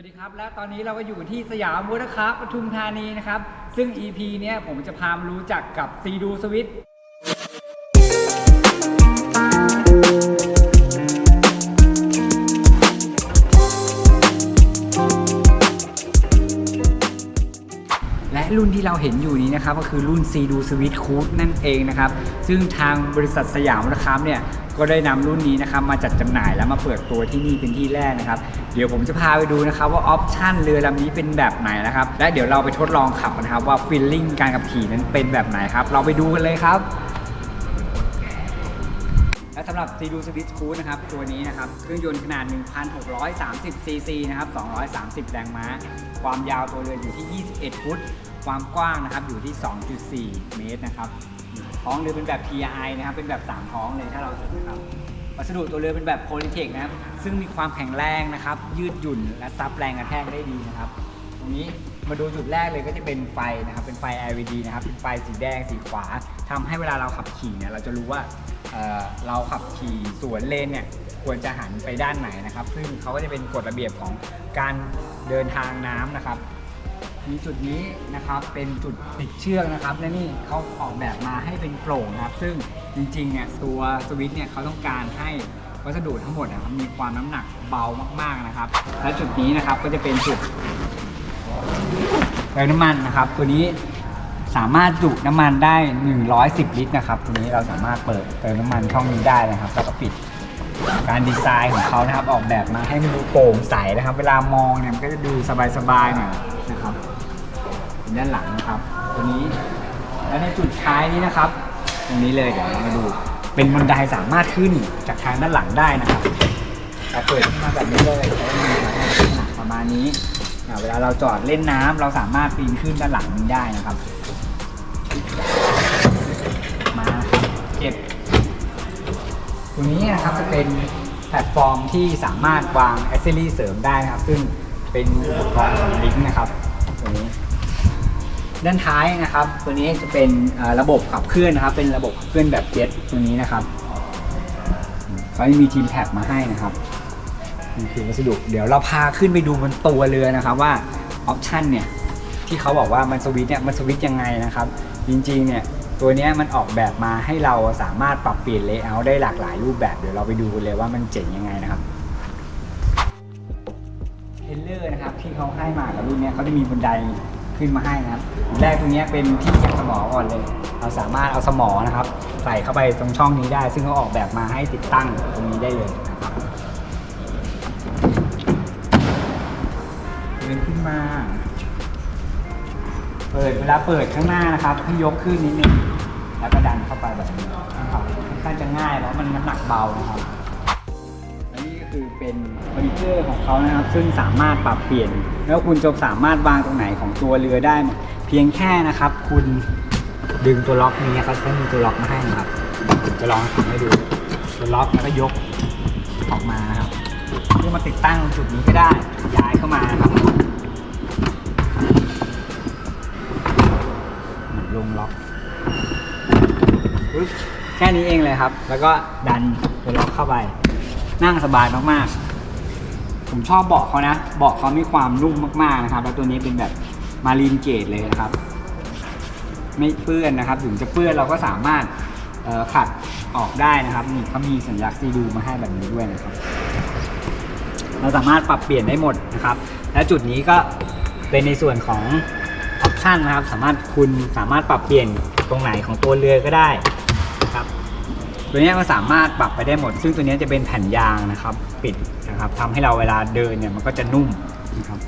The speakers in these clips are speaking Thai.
วัสดีครับ และตอนนี้เราก็อยู่ที่สยามบูธครับปทุมธานีนะครับ ซึ่ง EP เนี้ยผมจะพามารู้จักกับซีดูสวิต รุ่นที่เราเห็นอยู่นี้นะครับก็คือรุ่น c ีดูสวิตคูดนั่นเองนะครับ ซึ่งทางบริษัทสยามนะครับเนี่ยก็ได้นำรุ่นนี้นะครับมาจัดจำหน่ายแล้วมาเปิดตัวที่นี่เป็นที่แรกนะครับ เดี๋ยวผมจะพาไปดูนะครับว่าออปชั่นเรือลำนี้เป็นแบบไหนนะครับ และเดี๋ยวเราไปทดลองขับนะครับว่าฟีลลิ่งการขับขี่นั้นเป็นแบบไหนครับ เราไปดูกันเลยครับ และสำหรับ c ีดูสวิตคูดนะครับตัวนี้นะครับเครื่องยนต์ขนาด 1,630ซีซีนะครับ230 แรงม้า ความยาวตัวเรืออยู่ที่ 21 ฟุต ความกว้างนะครับอยู่ที่ 2.4 เมตรนะครับท้องเรือเป็นแบบ PRI นะครับ เป็นแบบ 3 ท้องเลยถ้าเราจะนะครับวัสดุตัวเรือเป็นแบบโพลิเทคนะครับ ซึ่งมีความแข็งแรงนะครับ ยืดหยุ่นและซับแรงกระแทกได้ดีนะครับ ตรงนี้มาดูจุดแรกเลยก็จะเป็นไฟนะครับ เป็นไฟ LED นะครับ เป็นไฟสีแดงสีขวาทำให้เวลาเราขับขี่เนี่ยเราจะรู้ว่าเเราขับขี่สวนเลนเนี่ยควรจะหันไปด้านไหนนะครับ ซึ่งเขาก็จะเป็นกฎระเบียบของการเดินทางน้ำนะครับ มีจุดนี้นะครับเป็นจุดติดเชือกนะครับและนี่เขาออกแบบมาให้เป็นโปร่งนะครับ ซึ่งจริงๆเนี่ยตัวสวิตช์เนี่ยเขาต้องการให้วัสดุทั้งหมดนะครับมีความน้ำหนักเบามากๆนะครับ และจุดนี้นะครับก็จะเป็นจุดเติมน้ำมันนะครับ ตัวนี้สามารถจุน้ำมันได้ 110 ลิตรนะครับตัวนี้เราสามารถเปิดเติมน้ำมันช่องนี้ได้นะครับแล้วก็ปิดการดีไซน์ของเขานะครับออกแบบมาให้มันดูโปร่งใสนะครับ เวลามองเนี่ยมันก็จะดูสบายๆหน่อยนะ เป็นด้านหลังนะครับตัวนี้ และในจุดท้ายนี้นะครับ ตรงนี้เลยเดี๋ยวเรามาดู เป็นบันไดสามารถขึ้นจากทางด้านหลังได้นะครับเราเปิดขึ้นมาแบบนี้เลยแล้วมีมาให้ขนาดประมาณนี้เวลาเราจอดเล่นน้ำเราสามารถปีนขึ้นด้านหลังนี้ได้นะครับ มาเก็บตัวนี้นะครับจะเป็นแพลตฟอร์มที่สามารถวางแอคเซสซอรี่เสริมได้นะครับ ซึ่งเป็นอุปกรณ์ของลิงก์นะครับตัวนี้ ด้านท้ายนะครับ ตัวนี้จะเป็นระบบขับเคลื่อนนะครับ เป็นระบบขับเคลื่อนแบบเจ็ตตัวนี้นะครับเขาจะมีทีมแท็กมาให้นะครับนี่คือวัสดุเดี๋ยวเราพาขึ้นไปดูบนตัวเรือนะครับว่าออปชันเนี่ยที่เขาบอกว่ามันสวิตช์เนี่ยมันสวิตช์ยังไงนะครับ จริงๆเนี่ยตัวนี้มันออกแบบมาให้เราสามารถปรับเปลี่ยนเลเยอร์ได้หลากหลายรูปแบบเดี๋ยวเราไปดูกันเลยว่ามันเจ๋งยังไงนะครับเทเลอร์นะครับที่เขาให้มากับรุ่นนี้เขาจะมีบันได ขึ้นมาให้นะครับแรกตรงนี้เป็นที่เก็บสมอก่อนเลย เราสามารถเอาสมอนะครับ ใส่เข้าไปตรงช่องนี้ได้ ซึ่งเขาออกแบบมาให้ติดตั้งตรงนี้ได้เลยนะครับเดินขึ้นมา เปิดเวลาเปิดข้างหน้านะครับให้ยกขึ้นนิดนึงแล้วก็ดันเข้าไปแบบนี้นะครับค่อนข้างจะง่ายเพราะมันน้ำหนักเบานะครับ คือเป็นเฟอร์นิเจอร์ของเขานะครับ ซึ่งสามารถปรับเปลี่ยน แล้วคุณจะสามารถวางตรงไหนของตัวเรือได้ เพียงแค่นะครับ คุณดึงตัวล็อกนี้เขาจะมีตัวล็อกมาให้นะครับผมจะลองทำให้ดูตัวล็อกแล้วก็ยกออกมานะครับเพื่อมาติดตั้งตรงจุดนี้ก็ได้ย้ายเข้ามานะครับลงล็อกแค่นี้เองเลยครับ แล้วก็ดันตัวล็อกเข้าไป นั่งสบายมากๆ ผมชอบเบาะเขานะ เบาะเขามีความนุ่มมากๆนะครับ แล้วตัวนี้เป็นแบบมารีนเกตเลยนะครับ ไม่เปื้อนนะครับ ถึงจะเปื้อนเราก็สามารถขัดออกได้นะครับนี่เขามีสัญลักษณ์ซีดูมาให้แบบนี้ด้วยนะครับ เราสามารถปรับเปลี่ยนได้หมดนะครับ และจุดนี้ก็เป็นในส่วนของออปชันนะครับ สามารถคุณสามารถปรับเปลี่ยนตรงไหนของตัวเรือก็ได้นะครับ ตัวนี้ยก็สามารถปรับไปได้หมด ซึ่งตัวนี้จะเป็นแผ่นยางนะครับ ปิดนะครับทำให้เราเวลาเดินเนี่ยมันก็จะนุ่มนะครับ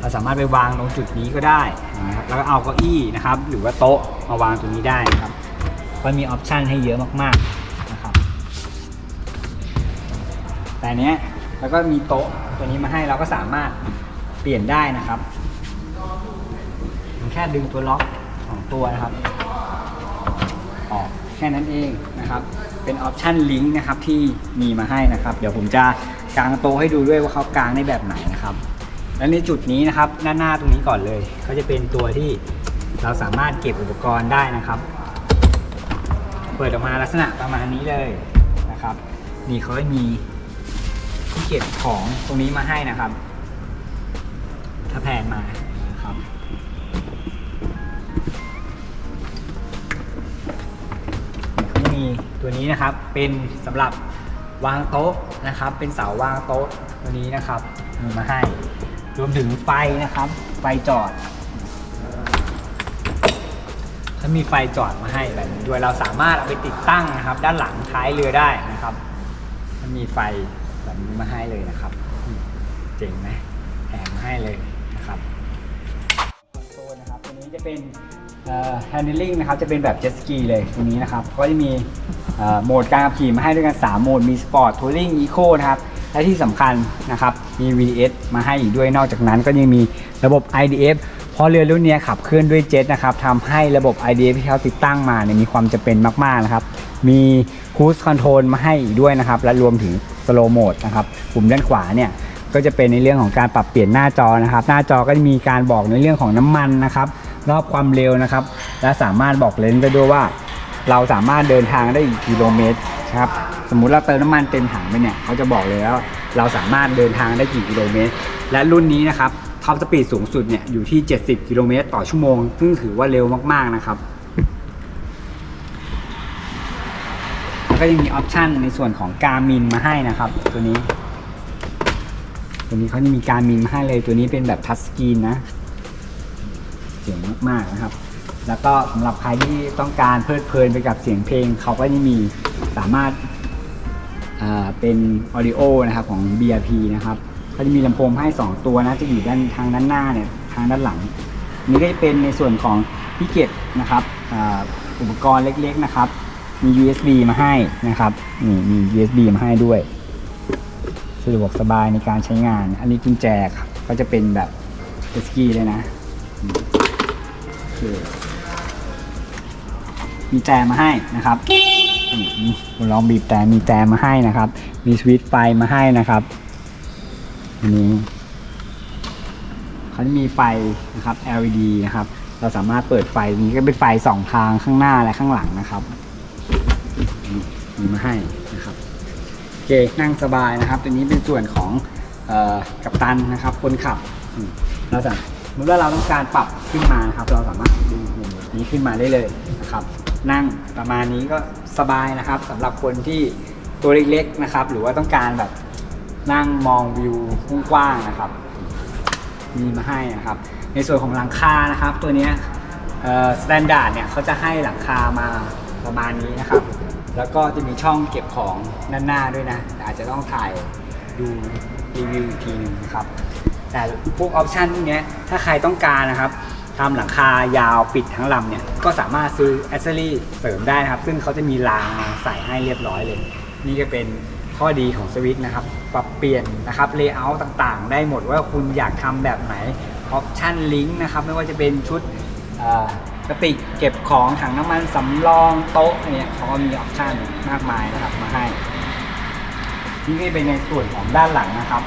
เราสามารถไปวางตรงจุดนี้ก็ได้นะครับแล้วก็เอาเก้าอี้นะครับ หรือว่าโต๊ะมาวางตรงนี้ได้นะครับก็มีออปชันให้เยอะมากๆนะครับ แต่เนี้ยแล้วก็มีโต๊ะตัวนี้มาให้เราก็สามารถเปลี่ยนได้นะครับแค่ดึงตัวล็อกของตัวนะครับออก ค่นั้นเองนะครับ เป็นออปชันลิงก์นะครับที่มีมาให้นะครับ เดี๋ยวผมจะกางโต๊ะให้ดูด้วยว่าเขากางได้แบบไหนนะครับ และในจุดนี้นะครับด้านหน้าตรงนี้ก่อนเลยเขาจะเป็นตัวที่เราสามารถเก็บอุปกรณ์ได้นะครับ เปิดออกมาลักษณะประมาณนี้เลยนะครับนี่เขาจะมีที่เก็บของตรงนี้มาให้นะครับ ถ้าแพนมา ตัวนี้นะครับเป็นสำหรับวางโต๊ะนะครับ เป็นเสาวางโต๊ะตัวนี้นะครับมีมาให้ รวมถึงไฟนะครับ ไฟจอดถ้ามีไฟจอดมาให้แบบนี้ด้วยเราสามารถเอาไปติดตั้งนะครับ ด้านหลังท้ายเรือได้นะครับถ้ามีไฟแบบนี้มาให้เลยนะครับเจ๋งไหมแถมมาให้เลยนะครับโซลนะครับตัวนี้จะเป็น เอ่อ handling นะครับจะเป็นแบบ jet ski เลยตัวนี้นะครับก็จะมีโหมดการขับขี่มาให้ด้วยกัน 3 โหมดมี sport touring eco นะครับ และที่สำคัญนะครับมี VDS มาให้อีกด้วยนอกจากนั้นก็ยังมีระบบ IDF เพราะเรือรุ่นนี้ขับเคลื่อนด้วยเจ็ตนะครับทำให้ระบบ IDF ที่เขาติดตั้งมาเนี่ยมีความจำเป็นมาก ๆ นะครับ มี cruise control มาให้อีกด้วยนะครับ และรวมถึง slow mode นะครับปุ่มด้านขวาเนี่ยก็จะเป็นในเรื่องของการปรับเปลี่ยนหน้าจอนะครับ หน้าจอก็จะมีการบอกในเรื่องของน้ำมันนะครับ รอบความเร็วนะครับ และสามารถบอกเลนส์ได้ด้วยว่า เราสามารถเดินทางได้อีกกิโลเมตรนะครับสมมุติเราเติมน้ำมันเต็มถังไปเนี่ยเขาจะบอกเลยว่าเราสามารถเดินทางได้กี่กิโลเมตร และรุ่นนี้นะครับท็อปสปีดสูงสุดเนี่ยอยู่ที่ 70 กิโลเมตรต่อชั่วโมง ซึ่งถือว่าเร็วมากๆนะครับแล้วก็ยังมีออปชันในส่วนของการมินมาให้นะครับ ตัวนี้ ตัวนี้เขาจะมีการมินมาให้เลยตัวนี้เป็นแบบทัชสกรีนนะ เจ๋งมากๆนะครับ แล้วก็สำหรับใครที่ต้องการเพลิดเพลินไปกับเสียงเพลง เขาก็จะมีสามารถาเป็นออดิโอนะครับของ BRP นะครับเขาจะมีลำโพงให้ 2 ตัวนะจะอยู่ด้านทางด้านหน้าเนี่ยทางด้านหลัง นี่ก็จะเป็นในส่วนของที่เก็บนะครับอ,อุปกรณ์เล็กๆนะครับ มี USB มาให้นะครับนี่มี USB มาให้ด้วยสะดวกสบายในการใช้งาน อันนี้กุญแจครับก็จะเป็นแบบเจตสกีเลยนะ คมีแจมาให้นะครับผมลองบีบแต่มีแจมาให้นะครับ มีสวิตช์ไฟมาให้นะครับอันนี้เขาจะมีไฟนะครับ LED นะครับ เราสามารถเปิดไฟนี้ก็เป็นไฟสองทางข้างหน้าและข้างหลังนะครับมีมาให้นะครับโอเคนั่งสบายนะครับตัวนี้เป็นส่วนของออกัปตันนะครับ คนขับเราจะสมมติว่า เมื่อเราต้องการปรับขึ้นมาครับ เราสามารถดึงปุ่มนี้ขึ้นมาได้เลยนะครับ นั่งประมาณนี้ก็สบายนะครับสำหรับคนที่ตัวเล็กๆนะครับ หรือว่าต้องการแบบนั่งมองวิวกว้างๆนะครับ มีมาให้นะครับ ในส่วนของหลังคานะครับ ตัวนี้สแตนดาร์ดเนี่ยเขาจะให้หลังคามาประมาณนี้นะครับ แล้วก็จะมีช่องเก็บของด้านหน้าด้วยนะอาจจะต้องถ่ายดูรีวิวอีกทีหนึงนะครับ แต่พวกออปชันพวกเนี้ยถ้าใครต้องการนะครับทำหลังคายาวปิดทั้งลำเนี่ยก็สามารถซื้อแอ c เซอรี่เสริมได้นะครับ ซึ่งเขาจะมีรางมาใส่ให้เรียบร้อยเลย นี่ก็เป็นข้อดีของสวิตช์นะครับ ปรับเปลี่ยนนะครับเลเยอร์ต่างๆ ได้หมดว่าคุณอยากทำแบบไหนออปชันลิงก์นะครับ ไม่ว่าจะเป็นชุดกระติกเก็บของถังน้ำมันสำรองโต๊ะเนี่ยเขาก็มีออปชันมากมายนะครับมาให้นี่ก็เป็นในส่วนของด้านหลังนะครับ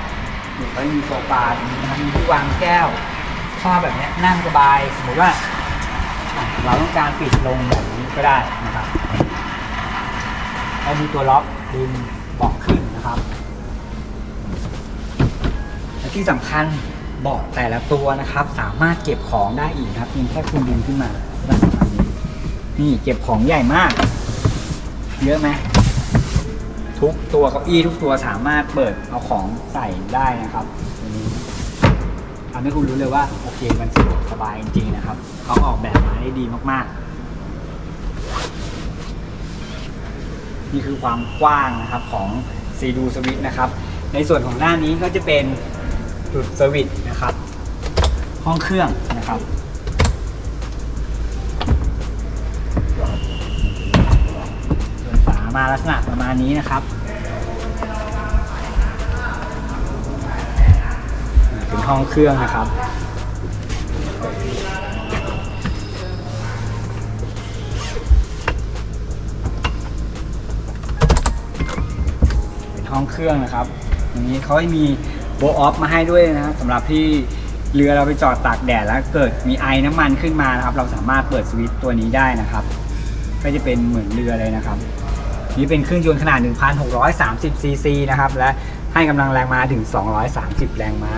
นี่ก็มีโซฟาตรงนี้นะครับมีที่วางแก้วชอบแบบนี้นั่งสบายสมมติว่า เราต้องการปิดลงแบบนี้ก็ได้นะครับแล้วมีตัวล็อกดึงเบาะขึ้นนะครับและที่สำคัญเบาะแต่ละตัวนะครับ สามารถเก็บของได้อีกครับเพียงแค่คุณดึงขึ้นมานหลังนี้นี่เก็บของใหญ่มาก เยอะไหม ทุกตัวเก้าอี้ทุกตัวสามารถเปิดเอาของใส่ได้นะครับตัวนี้ทำให้คุณรู้เลยว่าโอเคมันสะดวกสบายจริงๆนะครับเขาออกแบบมาได้ดีมากๆ นี่คือความกว้างนะครับของซีดูสวิตนะครับ ในส่วนของด้านนี้ก็จะเป็นจุดสวิตนะครับ ห้องเครื่องนะครับ มาลักษณะประมาณนี้นะครับเป็นห้องเครื่องนะครับเป็นห้องเครื่องนะครับอย่างนี้เขาให้มีโบออฟมาให้ด้วยนะครับสำหรับที่เรือเราไปจอดตากแดดแล้วเกิดมีไอน้ำมันขึ้นมานะครับ เราสามารถเปิดสวิตช์ตัวนี้ได้นะครับ ก็จะเป็นเหมือนเรือเลยนะครับ นี่เป็นเครื่องยนต์ขนาด 1,630 ซีซีนะครับ และให้กำลังแรงม้าถึง 230 แรงม้า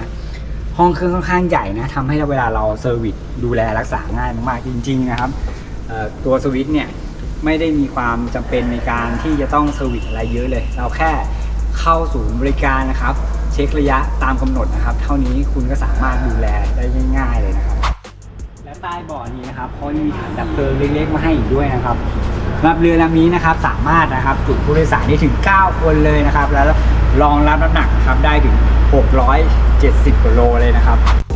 ห้องเครื่องค่อนข้างใหญ่นะทำให้เวลาเราเซอร์วิสดูแลรักษาง่ายมากๆจริง ๆ นะครับตัวสวิตช์เนี่ยไม่ได้มีความจำเป็นในการที่จะต้องเซอร์วิสอะไรเยอะเลย เราแค่เข้าศูนย์บริการนะครับ เช็คระยะตามกำหนดนะครับ เท่านี้คุณก็สามารถดูแลได้ง่าย ๆเลยนะครับ และใต้บาะนี้นะครับเขายังมีถังดับเพลิงเล็กๆมาให้อีกด้วยนะครับ สำหรับเรือลำนี้นะครับสามารถนะครับจุผู้โดยสารได้ถึง 9 คนเลยนะครับ แล้วรองรับน้ำหนักนะครับได้ถึง 670กิโลเลยนะครับ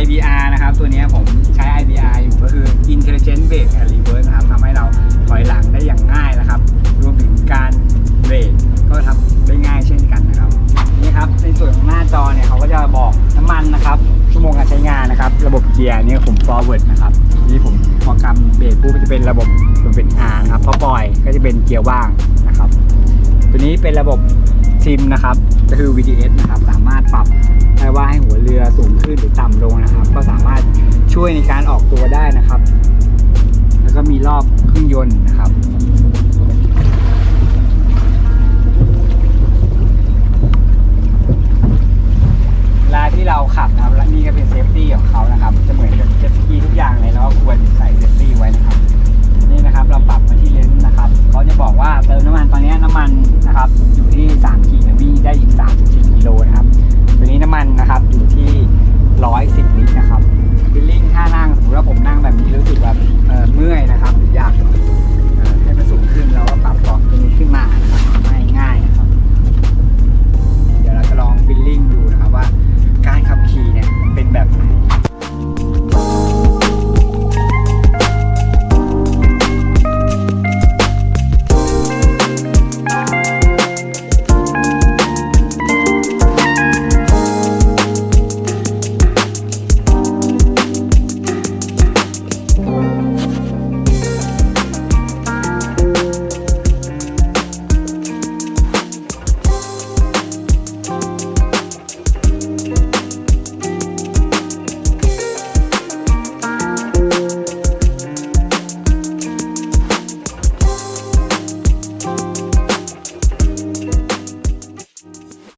IBR นะครับ ตัวนี้ผมใช้ IBR อยู่ก็คือ Intelligent Brake and Reverse นะครับทำให้เราถอยหลังได้อย่างง่ายนะครับ รวมถึงการเบรกก็ทำได้ง่ายเช่นกันนะครับ นี่ครับ ในส่วนของหน้าจอเนี่ยเขาก็จะบอกน้ำมันนะครับ ชั่วโมงการใช้งานนะครับ ระบบเกียร์นี่ผม forward นะครับนี่ผมพอกำเบรกปุ๊บก็จะเป็นระบบมันเป็น R นะครับพอปล่อยก็จะเป็นเกียร์ว่างนะครับ ตัวนี้เป็นระบบ ชิมนะครับก็คือ VDS นะครับสามารถปรับได้ว่าให้หัวเรือสูงขึ้นหรือต่ำลงนะครับ ก็สามารถช่วยในการออกตัวได้นะครับ แล้วก็มีรอบเครื่องยนต์นะครับเวลาที่เราขับนะครับและนี่ก็เป็นเซฟตี้ของเขานะครับ ติมน้ำมันตอนนี้น้ำมันนะครับอยู่ที่3ขีดวิ่งได้อีก34กิโลนะครับตัวนี้น้ำมันนะครับอยู่ที่ 110 ลิตรนะครับฟิลลิ่งท่านั่งสมมติว่าผมนั่งแบบนี้รู้สึกแบบเมื่อยนะครับหรืออยากให้มันสูงขึ้นเราก็ปรับ